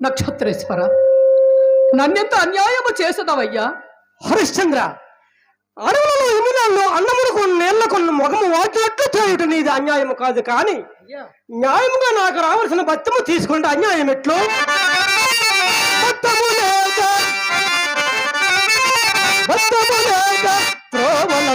నక్షత్రేశ్వర. నన్నెంత అన్యాయము చేసదవయ్యా? హరిశ్చంద్ర అడవులలో ఎమినాల్లో అన్నములకు నేళ్ళకు మొగము వాచినట్లు చేయుట నీది అన్యాయము కాదు కానీ న్యాయముగా నాకు రావాల్సిన బత్తము తీసుకుంటే అన్యాయం ఎట్లు? త్రోవల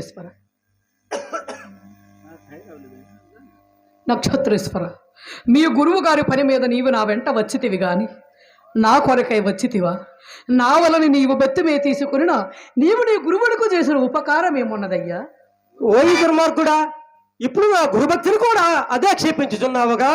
నక్షత్రేశ్వర. నక్షత్రేశ్వర మీ గురువు గారి పని మీద నీవు నా వెంట వచ్చితివి గాని నా కొరకై వచ్చితివా? నా వలని నీవు బెత్తిమే తీసుకుని నీవు నీ గురువులకు చేసిన ఉపకారం ఏమున్నదయ్యా? ఓయి దుర్మార్గుడా ఇప్పుడు నా గురుభక్తిని కూడా అదే క్షేపించుచున్నావుగా?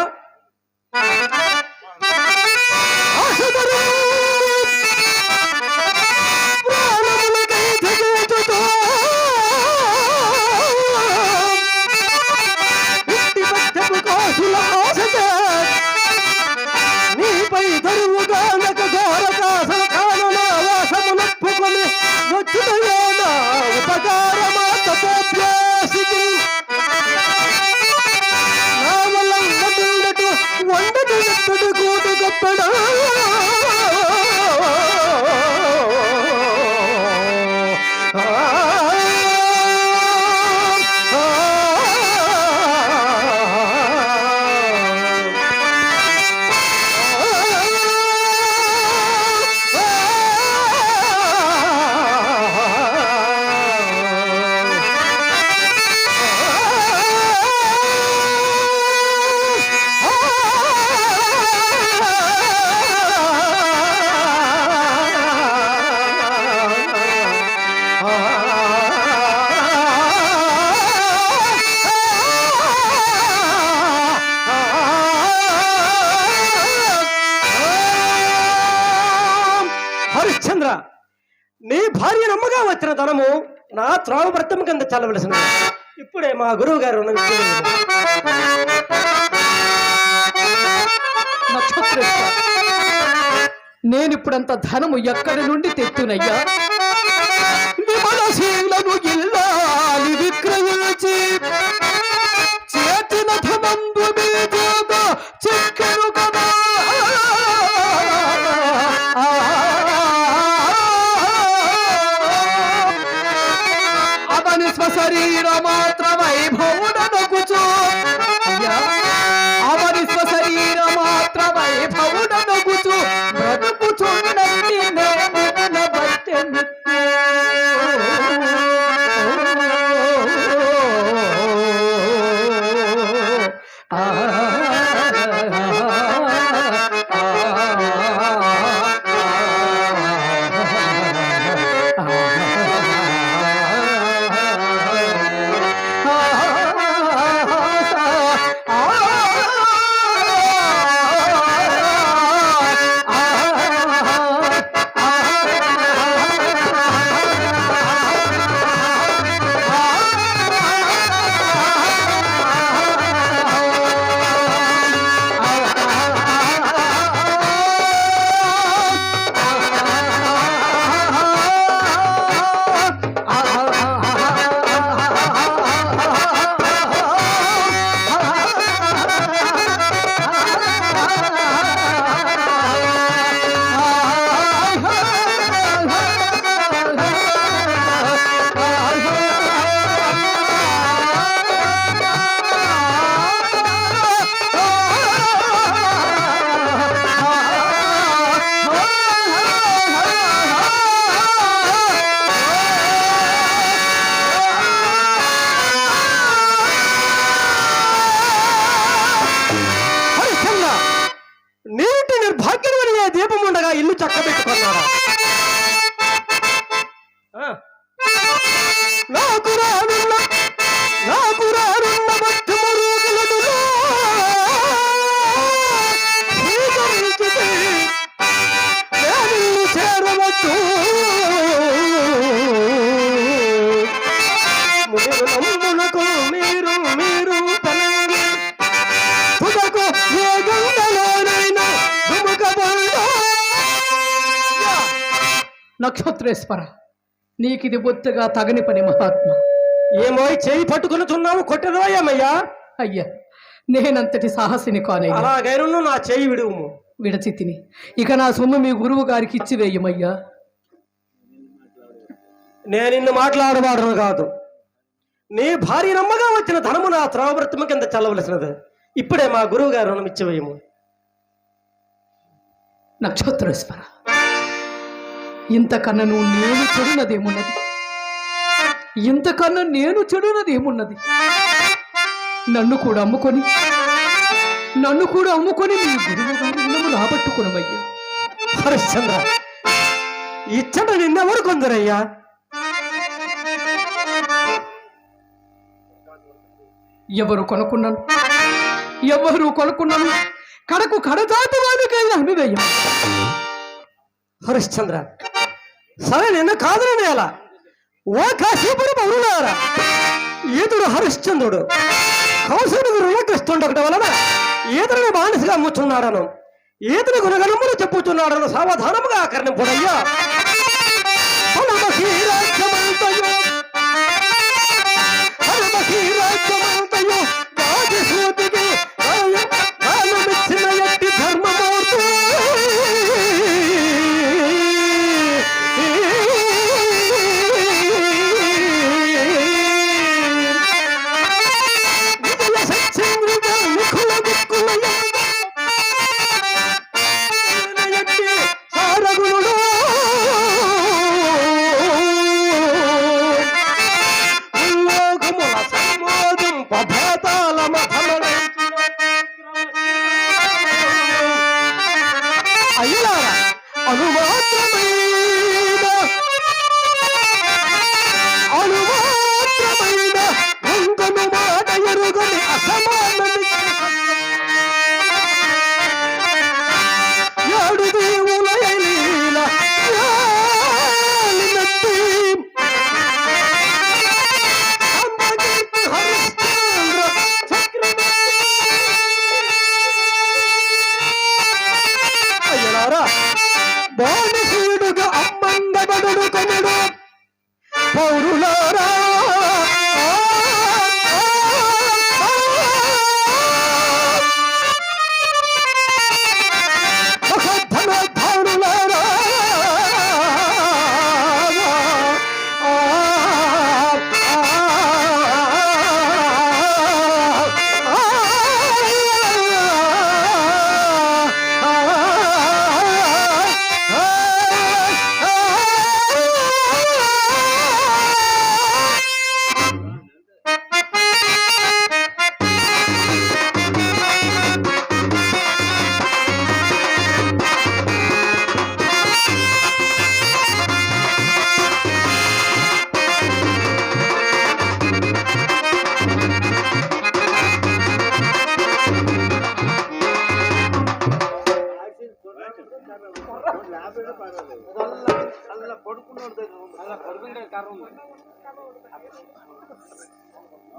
ధనము నా త్రోవ వ్రతం కింద చల్లవలసిన ఇప్పుడే మా గురువు గారు నేనిప్పుడంత ధనము ఎక్కడి నుండి తెత్తునయ్యా? విమలశీలను ఇల్లాలి విక్రయించి শরীর আমার నక్షత్రేశ్వర నీకిది బొత్తుగా తగని పని మహాత్మ. ఏమో చేయి పట్టుకుని చున్నావు కొట్టదోయమయ్యా అయ్యా నేనంతటి సాహసిని కానయ్యా అలాగైనా నా చేయి విడుము విడచి తిని. ఇక నా సొమ్ము మీ గురువు గారికి ఇచ్చి వేయమయ్యా. నేను నిన్ను మాట్లాడవాడను కాదు. నీ భార్య నమ్మగా వచ్చిన ధనము నా త్రావృత్తము కింద చల్లవలసినది. ఇప్పుడే మా గురువు గారు రుణం ఇచ్చివేయము నక్షత్రేశ్వర. ఇంతకన్నా నువ్వు నేను చెడునదేమున్నది? ఇంతకన్నా నేను చెడునదేమున్నది? నన్ను కూడా అమ్ముకొని నన్ను కూడా అమ్ముకొని మీ గురువు గారి రాబట్టుకునమయ్యా. హరిశ్చంద్ర ఇచ్చట నిన్నెవరు కొందరయ్యా? ఎవరు కొనుక్కున్నాను? ఎవరు కొనుక్కున్నాను? కడకు కడదాటి వాడికైనా హరిశ్చంద్ర సరే నిన్న కాదు నేల. ఓ కాశీపురి పౌరులారా ఈతుడు హరిశ్చంద్రుడు. కౌశలుడు రుణగ్రస్తుండటం వలన ఈతడిని బానిసగా అమ్ముచున్నాడను. ఈతని గుణగణములు చెప్పుచున్నాడను సావధానముగా ఆకరణింపుడయ్యా. హనుమకి రాజ్యమంతయు, বল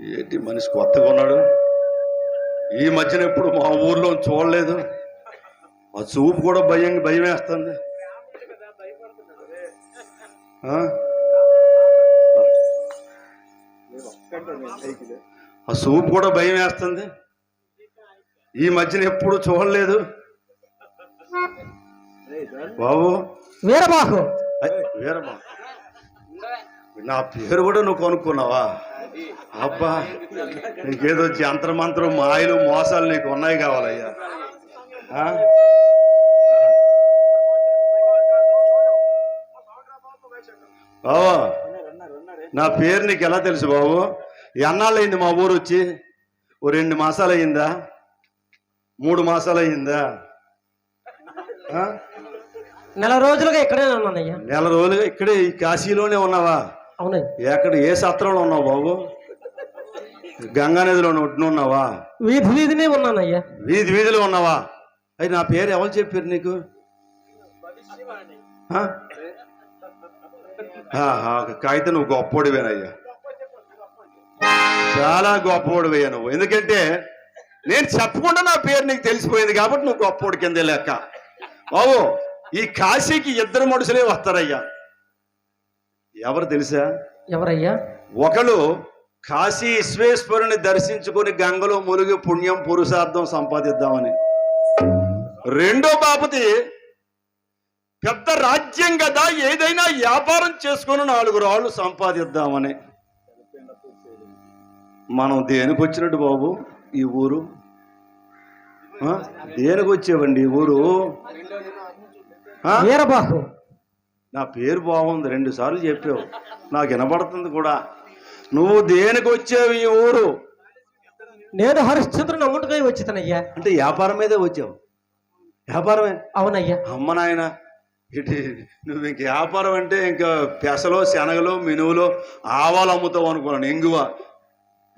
ఏంటి మనిషి కొత్తగా ఉన్నాడు? ఈ మధ్యన ఎప్పుడు మా ఊర్లో చూడలేదు. ఆ చూపు కూడా భయం భయం వేస్తుంది. ఆ? చూపు కూడా భయం వేస్తుంది. ఈ మధ్యన ఎప్పుడు చూడలేదు. బాబు. వీరబాహు. వీరమ్మా నా పేరు కూడా నువ్వు కొనుక్కున్నావా? అబ్బా నీకేదో జంత్ర మంత్రం మాయలు మోసాలు నీకు ఉన్నాయి కావాలయ్యా? బావా నా పేరు నీకు ఎలా తెలుసు బాబు? ఎన్నాళ్ళు అయింది మా ఊరు వచ్చి? ఓ రెండు మాసాలు అయిందా మూడు మాసాలు అయిందా? నెల రోజులుగా ఇక్కడే ఉన్నానయ్యా నెల రోజులుగా ఇక్కడే ఈ కాశీలోనే ఉన్నావా? ఎక్కడ ఏ సత్రంలో ఉన్నావు బాబు? గంగా నదిలో ఒడ్డున ఉన్నావా? వీధి వీధినే ఉన్నానయ్యా. వీధి వీధిలో ఉన్నావా? అది నా పేరు ఎవరు చెప్పారు నీకు? కాగితం నువ్వు గొప్పోడివేనయ్యా. చాలా గొప్పవాడివయ్యా నువ్వు. ఎందుకంటే నేను చెప్పకుండా నా పేరు నీకు తెలిసిపోయింది కాబట్టి నువ్వు గొప్పోడి కిందే లెక్క. బాబు ఈ కాశీకి ఇద్దరు మనుషులే వస్తారయ్యా. ఎవరు తెలుసా? ఎవరయ్యా? ఒకడు కాశీ విశ్వేశ్వరుని దర్శించుకుని గంగలో మునిగి పుణ్యం పురుషార్థం సంపాదిద్దామని. రెండో బాపతి పెద్ద రాజ్యం కదా ఏదైనా వ్యాపారం చేసుకుని నాలుగు రాళ్ళు సంపాదిద్దామని. మనం దేనికి వచ్చినట్టు బాబు? ఈ ఊరు? దేనికి వచ్చేవండి ఈ ఊరు? వీరబాహు. నా పేరు బాగుంది రెండు సార్లు చెప్పావు. నాకు వినపడుతుంది కూడా. నువ్వు దేనికి వచ్చావు ఈ ఊరు? నేను హరిశ్చంద్రుని అమ్ముడుకై వచ్చితనయ్యా. అంటే వ్యాపారం మీదే వచ్చావు. వ్యాపారమే? అవునయ్యా. అమ్మ నాయన ఇటు నువ్వు ఇంక వ్యాపారం అంటే ఇంకా పెసలో శనగలో మినువులో ఆవాలు అమ్ముతావు అనుకున్నాను ఇంగువ.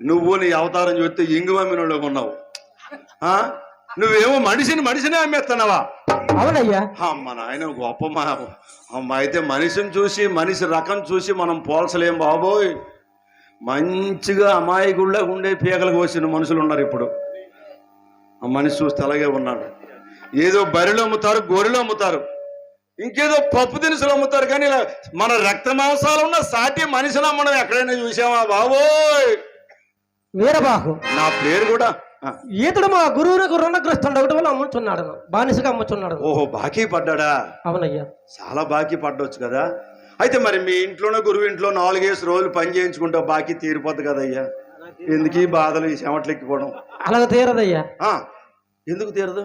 నువ్వు నీ అవతారం చూస్తే ఇంగువ మినువులో ఉన్నావు. ఆ? నువ్వేమో మనిషిని మనిషినే అమ్మేస్తున్నావా? అవునయ్యా. అమ్మ నాయన గొప్ప మా అయితే మనిషిని చూసి మనిషి రకం చూసి మనం పోల్చలేం బాబోయ్. మంచిగా అమాయకుళ్ళ ఉండే పీకలు కోసిన మనుషులు ఉన్నారు ఇప్పుడు. ఆ మనిషి చూస్తే అలాగే ఉన్నాడు. ఏదో బరిలో అమ్ముతారు గొర్రెలు అమ్ముతారు. ఇంకేదో పప్పు దినుసులు అమ్ముతారు కానీ ఇలా మన రక్త మాంసాలు ఉన్న సాటి మనిషిని అమ్మడం ఎక్కడైనా చూసామా బాబోయ్? వీరబాహు. నా పేరు కూడా ఈతడు మా గురువునకు రుణగ్రస్తుడు ఒకటి వల్ల అమ్ముచున్నాడు బానిసగా అమ్ముచున్నాడు ఓహో బాకీ పడ్డాడా? అవునయ్యా. చాలా బాకీ పడ్డొచ్చు కదా. అయితే మరి మీ ఇంట్లోనే గురువు ఇంట్లో నాలుగేసి రోజులు పని చేయించుకుంటే బాకీ తీరిపోద్ది కదయ్యా? ఎందుకు ఈ బాధలు ఈ చెమట్లు ఎక్కిపోవడం అలాగ తీరదయ్యా. ఎందుకు తీరదు?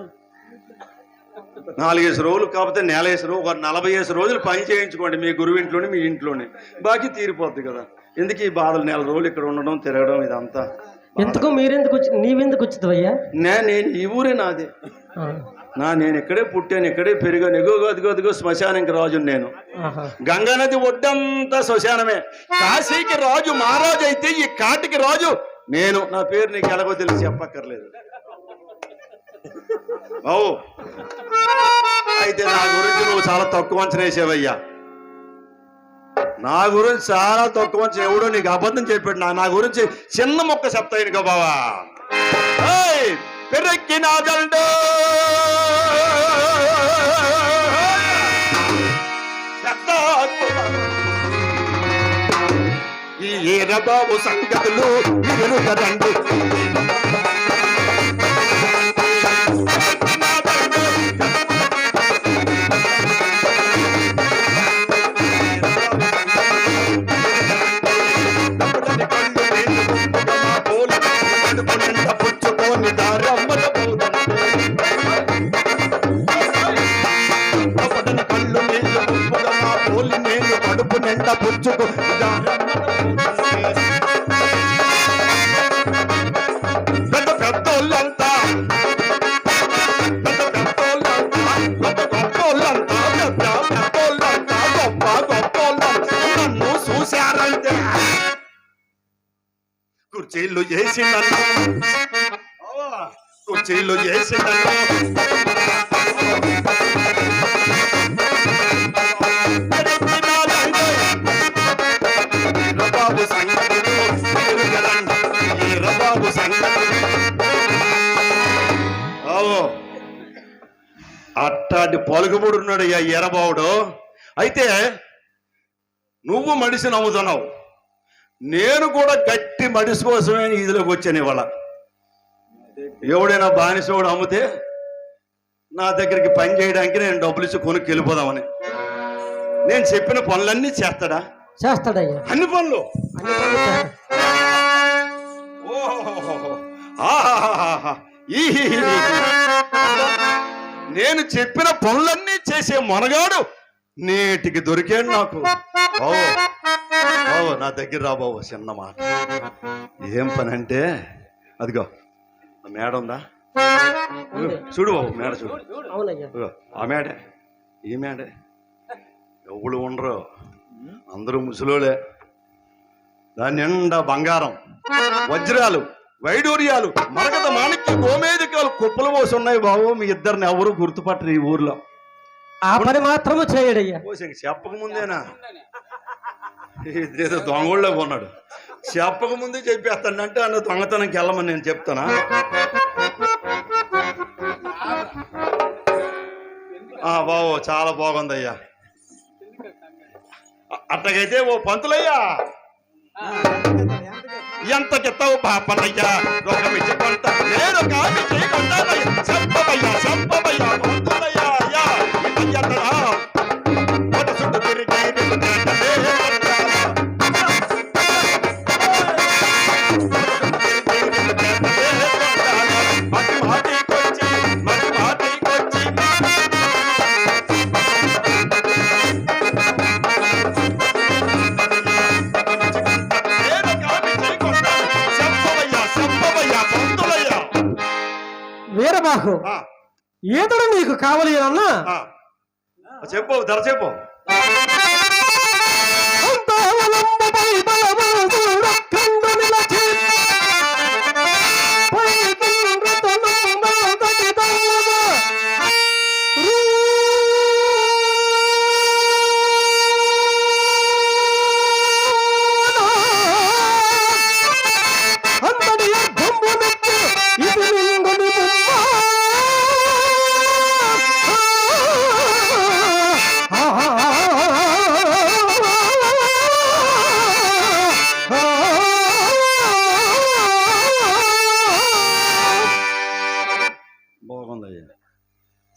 నాలుగేసి రోజులు కాకపోతే నెల వేసి రోజు ఒక నలభై వేసి రోజులు పని చేయించుకోండి మీ గురువు ఇంట్లోనే మీ ఇంట్లోనే. బాకీ తీరిపోద్ది కదా. ఎందుకు ఈ బాధలు? నెల రోజులు ఇక్కడ ఉండడం తిరగడం ఇదంతా. ఎందుకు మీరెందుకు వచ్చి నీవెందుకు వచ్చిందివయ్యా? నే నేను ఈ ఊరే నాది. నా నేను ఇక్కడే పుట్టాను ఇక్కడే పెరిగాను. ఎగో అదిగో అదిగో శ్మశానానికి రాజు నేను. ఆహా. గంగా నది ఒడ్డంతా శ్మశానమే. కాశీకి రాజు మహారాజు అయితే ఈ కాటికి రాజు నేను. నా పేరు నీకు ఎలాగో తెలిసి చెప్పక్కర్లేదు. బావు. అయితే నా గురించి నువ్వు చాలా తక్కువ అంచనా వేసావయ్యా. నా గురించి చాలా తక్కువ ఎవడో నీకు అబద్ధం చెప్పాడు. నా నా గురించి చిన్న మొక్క చెప్తాయనుకో బావా. పెరక్కి పెర్రెక్కి నా దండో ఈ ఈరబాబు సంగతులు మీరు కదండి అయ్యా ఎరబావుడు. అయితే నువ్వు మడిసి నమ్ముతున్నావు. నేను కూడా గట్టి మడిసి కోసమే ఇదిలోకి వచ్చాను ఇవాళ. ఎవడైనా బానిసోడు అమ్మితే నా దగ్గరికి పని చేయడానికి నేను డబ్బులు ఇచ్చి కొనుక్కి వెళ్ళిపోదామని. నేను చెప్పిన పనులన్నీ చేస్తాడా? చేస్తాడయ్యా. అన్ని పనులు? అన్ని పనులు చేస్తాడు. నేను చెప్పిన పనులన్నీ చేసే మనగాడు నేటికి దొరికాడు నాకు. బావు బావు నా దగ్గర రా బావు చిన్న మాట. ఏం పని అంటే అదిగో ఆ మేడ ఉందా? చూడు బాబు మేడ చూడు. ఆ మేడే ఈ మేడే. ఎవడు ఉండరు. అందరూ ముసలోలే దాని నిండా బంగారం వజ్రాలు వైడూర్యాలు మరకత మాణిక్య గోమేదికాలు కుప్పలు పోసి ఉన్నాయి బాబు మీ ఇద్దరిని ఎవరు గుర్తుపట్టరు ఈ ఊర్లో. ఆ పని మాత్రము చేయడయ్యా. చెప్పక ముందేనా? ఇదేదో దొంగళ్ళలో కొన్నాడు చెప్పక ముందే చెప్పేస్తానంటే అన్న దొంగతనంకి వెళ్ళమని నేను చెప్తానా? ఆ బాబు చాలా బాగుందయ్యా. అట్టగైతే ఓ పంతులయ్యా. ఎంత కెత్తావు ఒక రోగమిచ్చి కొంత నేను కాదు చేయకుంటానయ్యా చెప్పవయ్యా ఆ, ఈతడు నీకు కావలి అన్నా. చెప్పు ధర చెప్పు.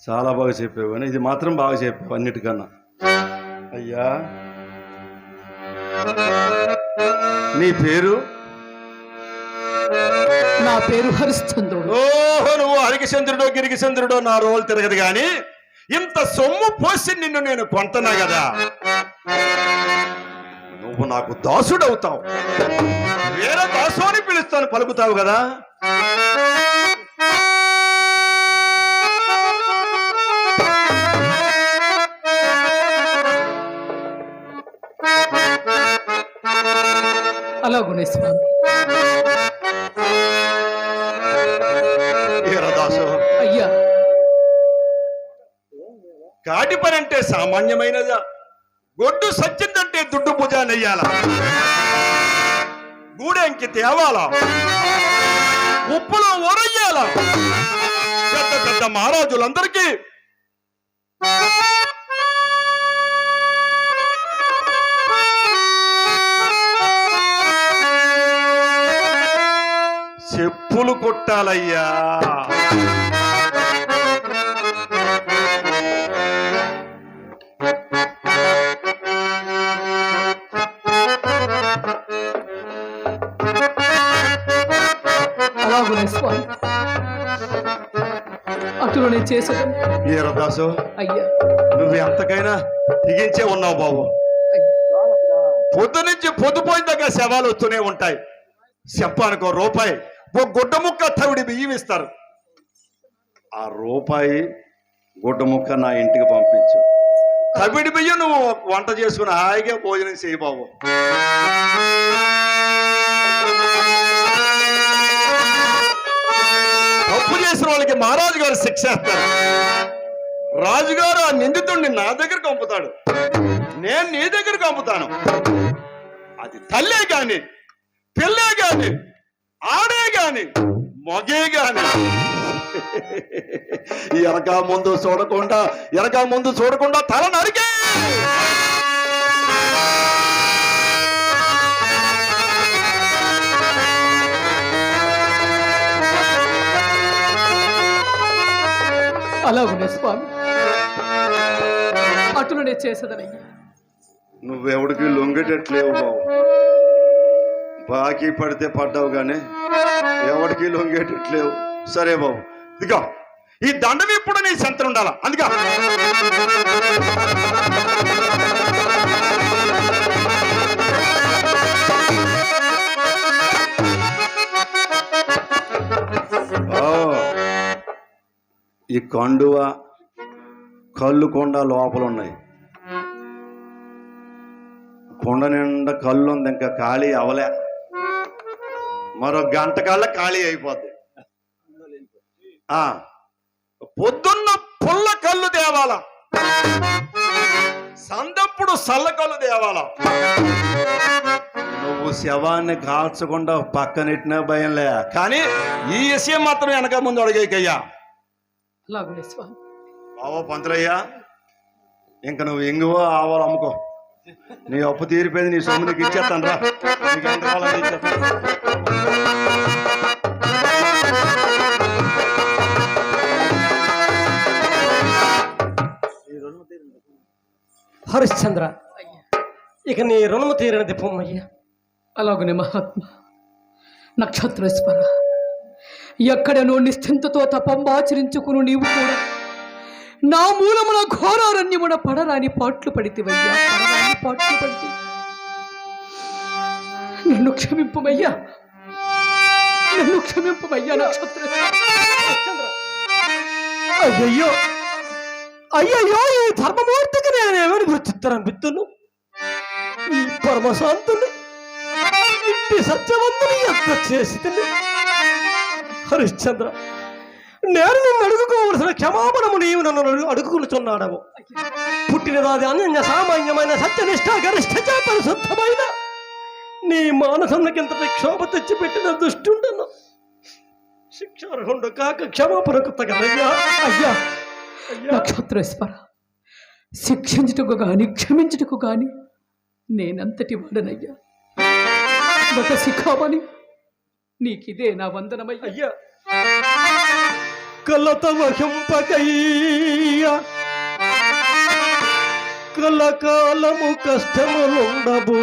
చాలా బాగా చెప్పావు కానీ ఇది మాత్రం బాగా చెప్పావు అన్నిటికన్నా. అయ్యా. నీ పేరు? నా పేరు హరిశ్చంద్రుడు. ఓహో నువ్వు హరికిచంద్రుడో గిరికిచంద్రుడో నా రోల్ తిరగదు గాని ఇంత సొమ్ము పోసి నిన్ను నేను కొంటనా కదా. నువ్వు నాకు దాసుడవుతావు. వేరే దాసు అని పిలుస్తాను పలుకుతావు కదా. అలాగునే స్వామి అయ్యా. కాటి పని అంటే సామాన్యమైనదా? గొడ్డు సచ్చిందంటే దుడ్డు భుజానెయ్యాల గూడెంకి తేవాలా? ఉప్పులో ఊరయ్యాల? పెద్ద పెద్ద మహారాజులందరికీ చెప్పులు కొట్టాలయ్యా. అటులోనే అయ్యా. నువ్వు ఎంతకైనా తెగించే ఉన్నావు బాబు. పొద్దు నుంచి పొద్దుపోయిన దగ్గర శవాలు వస్తూనే ఉంటాయి. చెప్పానుకో రూపాయి గుడ్డ ముక్క తవిడి బియ్యం ఇస్తారు ఆ రూపాయి గుడ్డ ముక్క నా ఇంటికి పంపించు. తవిడి బియ్యం నువ్వు వంట చేసుకుని హాయిగా భోజనం చేయి బాబు. తప్పు చేసిన వాళ్ళకి మహారాజు గారు శిక్ష వేస్తారు. రాజుగారు ఆ నిందితుడిని నా దగ్గరకు పంపుతాడు. నేను నీ దగ్గరకు పంపుతాను. అది తల్లే గాని పిల్లే గాని ఆడే గాని మగే గాని. ఎనక ముందు చూడకుండా ఎనక ముందు చూడకుండా తల నరికే. అలాగునే స్వామి. అటులనే చేసేదనయ్యా. నువ్వెవడికి లొంగేటట్లేవు బావు. బాకీ పడితే పడ్డావు కానీ ఎవడికి లొంగేటట్లేవు. సరే బాబు ఇదిగో ఈ దండం ఇప్పుడు నీ సంతలు ఉండాలా? అందుక. ఈ కండువ కళ్ళు కొండ లోపల ఉన్నాయి కొండ నిండా కళ్ళు ఉంది ఇంకా ఖాళీ అవలే. మరో గంట కల్లా ఖాళీ అయిపోద్ది. ఆ. పొద్దున్న పుల్ల కళ్ళు తేవాల సందప్పుడు సల్ల కళ్ళు తేవాల నువ్వు శవాన్ని కాల్చకుండా పక్కనెట్టినా భయంలే కానీ ఈ విషయం మాత్రం వెనక ముందు అడిగేకయ్యా. బావో పంతులయ్యా ఇంక నువ్వు ఎంగువో ఆవాలు అమ్ముకో. నీ అప్పు తీరిపోయింది నీ సొమ్ము నీకు ఇచ్చేస్తాను రా. నీకు ఎంత కావాలో ఇచ్చేస్తాను. హరిశ్చంద్ర. ఇక నీ రుణము తీరినది పొమ్మయ్యా అలాగునే మహాత్మ నక్షత్రేశ్వర ఎక్కడనో నిశ్చింతతో తపంబాచరించుకును నీవు కూడా. నా మూలమున ఘోరారణ్యమున పడరాని పాట్లు పడితివయ్యా పడరాని పాట్లు పడితే. నన్ను క్షమింపమయ్యా నన్ను క్షమింపమయ్యా నక్షత్రేశ్వర అయ్యయ్యో! అయ్యయ్యో ఈ ధర్మమూర్తికి నేను ఏమని బిత్తును ఈ పరమశాంతుని ఇంటి సత్యవంతుని ఎంత చేసి హరిశ్చంద్ర నేను నిన్ను అడుగుకోవలసిన క్షమాపణము నీవు నన్ను అడుగుకునుచున్నాడవు. పుట్టినదాది అన్య సామాన్యమైన సత్యనిష్ట గరిష్ట పరిశుద్ధమైన నీ మానసంకింత క్షోభ తెచ్చిపెట్టిన దుష్టుండను. శిక్షార్హుండు కాక క్షమాపణకు తగలయ్యా అయ్యా నక్షత్రేశ్వర శిక్షించుటకు కానీ క్షమించుటకు కానీ నేనంతటి వాడనయ్యా. గత శిఖామణి నీకిదే నా వందనమయ్యా. అయ్యా కలకాలము కష్టములుండబో.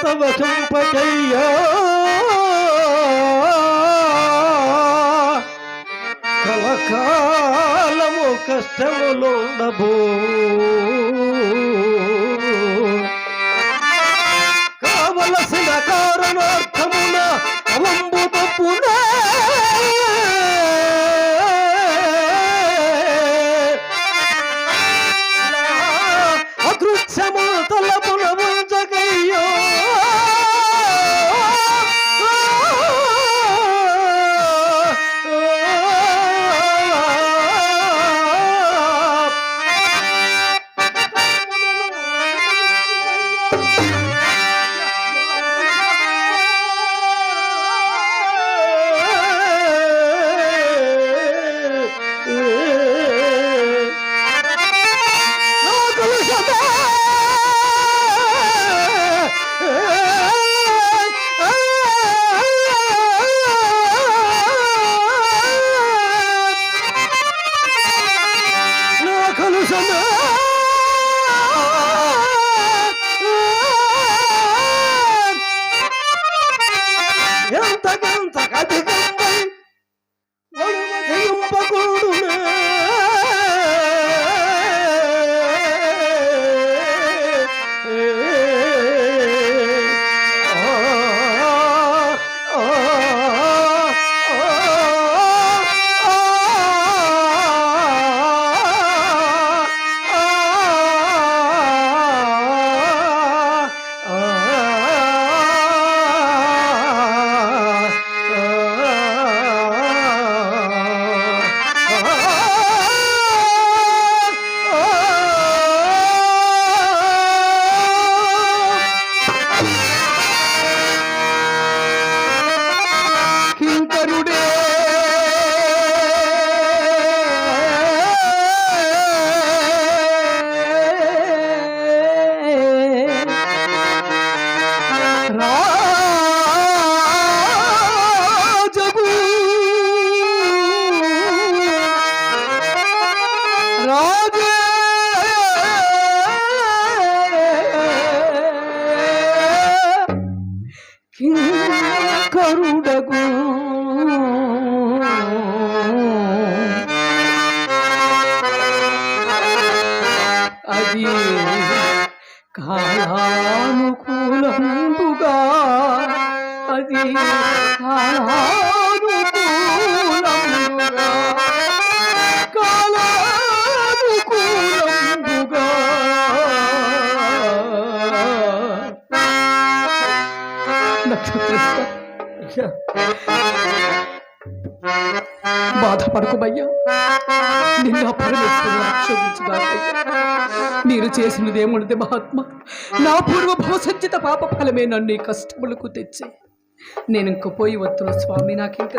కలత వహింపకయ్యా కలకాలము కష్టములుండబో కావలసిన కారణార్థమున అవంబు తప్పునే పడుకోబయ్యా నిన్న పరమేశ్వరుడు ఆక్షేపించుగాకయ్యా మీరు మహాత్మ? నా పూర్వ భవసంచిత పాప ఫలమే నన్ను ఈ కష్టములకు తెచ్చి. నేను ఇంక పోయి వత్తున స్వామి నాకు ఇంకా